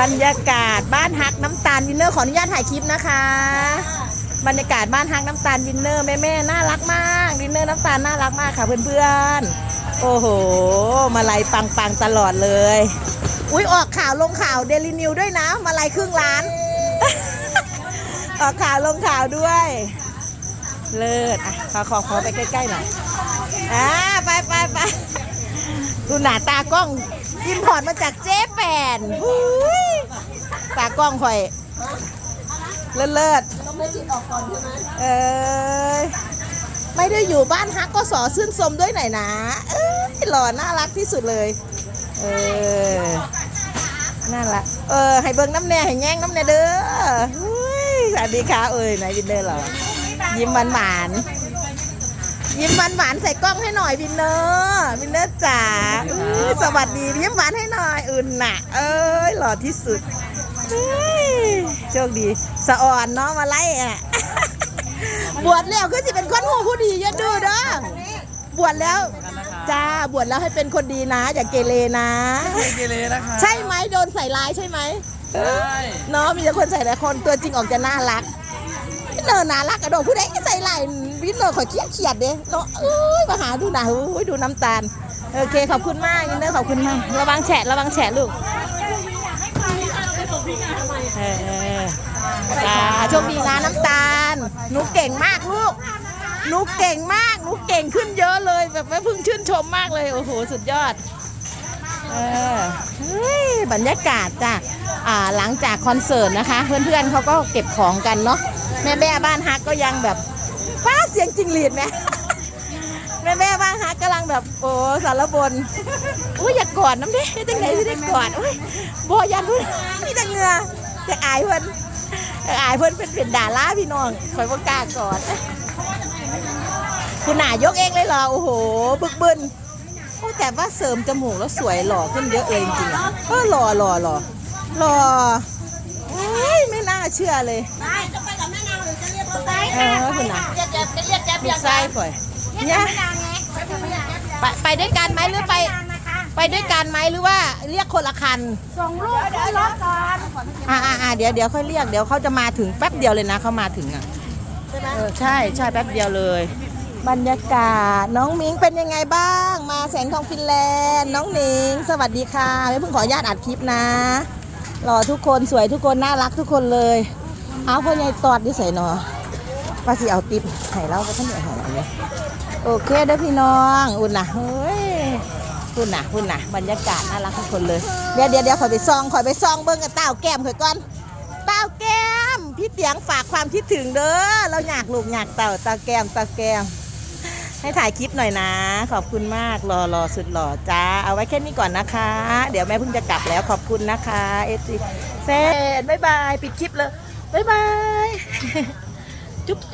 บรรยากาศบ้านฮักน้ำตาลวินเนอร์ขออนุญาตถ่ายคลิปนะคะ บรรยากาศบ้านฮักน้ำตาลวินเนอร์แม่แม่ๆน่ารักมากวินเนอร์น้ำตาลน่ารักมากค่ะเพื่อนๆ โอ้โห มาลัยปังๆตลอดเลย อุ้ยออกข่าวลงข่าวเดลินิวด้วยนะ มาลัยครึ่งล้าน ออกข่าวลงข่าวด้วย เลิศอะขอขอขอไปใกล้ๆหน่อยอ่าไปไป หน้าตากล้องอินพอร์ตมาจากเจ๊แปนหุยตากล้องข่อย เลิศเลิศต้อไม่จิตอไม่ได้อยู่บ้านฮักก็สอซื่นสมด้วยหน่อยนะเอ้ยหล่อน่ารักที่สุดเลย เออน่ารักเออ ให้เบิ้งน้ำแน่ให้แง่งน้ำแน่เด้อหุยสวัสดีค่ะเอ้ยไหนวินเนอร์เหรอยิ้มหวานหวาน ยิ้มหวานหวานใส่กล้องให้หน่อยวินเนอร์วินเนอร์จ๋าอุ๊ยสวัสดียิ้มหวานให้หน่อยอุ่นน่ะ เอ้ยหล่อที่สุดเฮ้ยโชคดีสะอ่อนเนาะมาไล่อะบวชแล้วคือสิเป็นคนหูผู้ดีเยอะดูเด้อบวชแล้วจ้าบวชแล้วให้เป็นคนดีนะ อย่าเกเรนะไม่เกเรนะคะใช่ไหมโดนใส่ร้ายใช่ไหมใช่เนาะมีแต่คนใส่แต่คนตัวจริงออกจะน่ารัก วินเนอร์น่ารักอะโดดผู้ใดใส่ลายวินเนอร์ขอเคียดเขียดเด้เนาะเอ้ยมาหาดูหนาอ้ยดูน้ำตาลโอเคขอบคุณมากวินเนอร์ขอบคุณมากระวังแฉะระวังแฉะลูกเออจ้าโชคดีนะน้ำตาลหนูเก่งมากลูกหนูเก่งมากหนูเก่งขึ้นเยอะเลยแบบแม่พึ่งชื่นชมมากเลยโอ้โหสุดยอดเออเฮ้ยบรรยากาศจ้ะอ่าหลังจากคอนเสิร์ตนะคะ เพื่อนๆเขาก็เก็บของกันเนาะ แม่แม่บ้านฮักก็ยังแบบฟ้าเสียงจริงหรีดไหมแม่แม่บ้านฮักกำลังแบบโอ้สารบนอุ้ยอยากกอดน้ำเด้จังไหนที่ได้กอดอุ้ยบอยันพุ่นมีแต่เงือแต่อายเพื่อนแต่อายเพื่อนเป็นเป็นด่าล่าพี่น้องคอยว่กล้ากอดคุณหนายกเองเลยเหรอโอ้โห บึกบึนโอ้แต่ว่าเสริมจมูกแล้วสวยหล่อขึ้นเยอะเลยจริงๆเออหล่อหล่อหล่อหล่อเฮ้ยไม่น่าเชื่อเลย เออคุณน่ะเรียกแจ๊บจะเรียกแจ๊บลูเรียกกไส้ป่อยเนี่ยแม่นางไงไปกับแม่นางไปไปด้วยกันไหมหรือไปนะคะไปด้วยกันไหมหรือว่าเรียกคนละคันส่งลูกขึ้นรถก่อนอ่าอ่าอ่าเดี๋ยวเดี๋ยวค่อยเรียกเดี๋ยวเขาจะมาถึงแป๊บเดียวเลยนะเขามาถึงอะเออใช่ใช่แป๊บเดียวเลย บรรยากาศน้องมิงเป็นยังไงบ้าง มาแสงทองฟินแลนด์น้องหนิง สวัสดีค่ะไม่เพิ่งขออนุญาตอัดคลิปนะหล่อทุกคนสวยทุกคนน่ารักทุกคนเลย เอาพ่อใหญ่ตอดดิใส่หนอ ว่าสิเอาติปให้เราก็ท่านเหนื่อยให้เราเลยโอเคเด้อพี่น้องอุ่นนะเฮ้ยอุ่นนะอุ่นนะบรรยากาศน่ารักทุกคนเลยเดี๋ยวเดี๋ยวเดี๋ยวขอไปซองขอไปซองเบิ้งกับเต้าแก้มขอยก่อนเต้าแก้มพี่เตียงฝากความคิดถึงเด้อเราอยากลูกอยากเต่าเต้าแก้มเต้าแก้มให้ถ่ายคลิปหน่อยนะ ขอบคุณมากรอรอสุดหล่อจ้า เอาไว้แค่นี้ก่อนนะคะ เดี๋ยวแม่เพิ่งจะกลับแล้วขอบคุณนะคะเอจีเซนบ๊ายบาย ปิดคลิปเลยบ๊ายบาย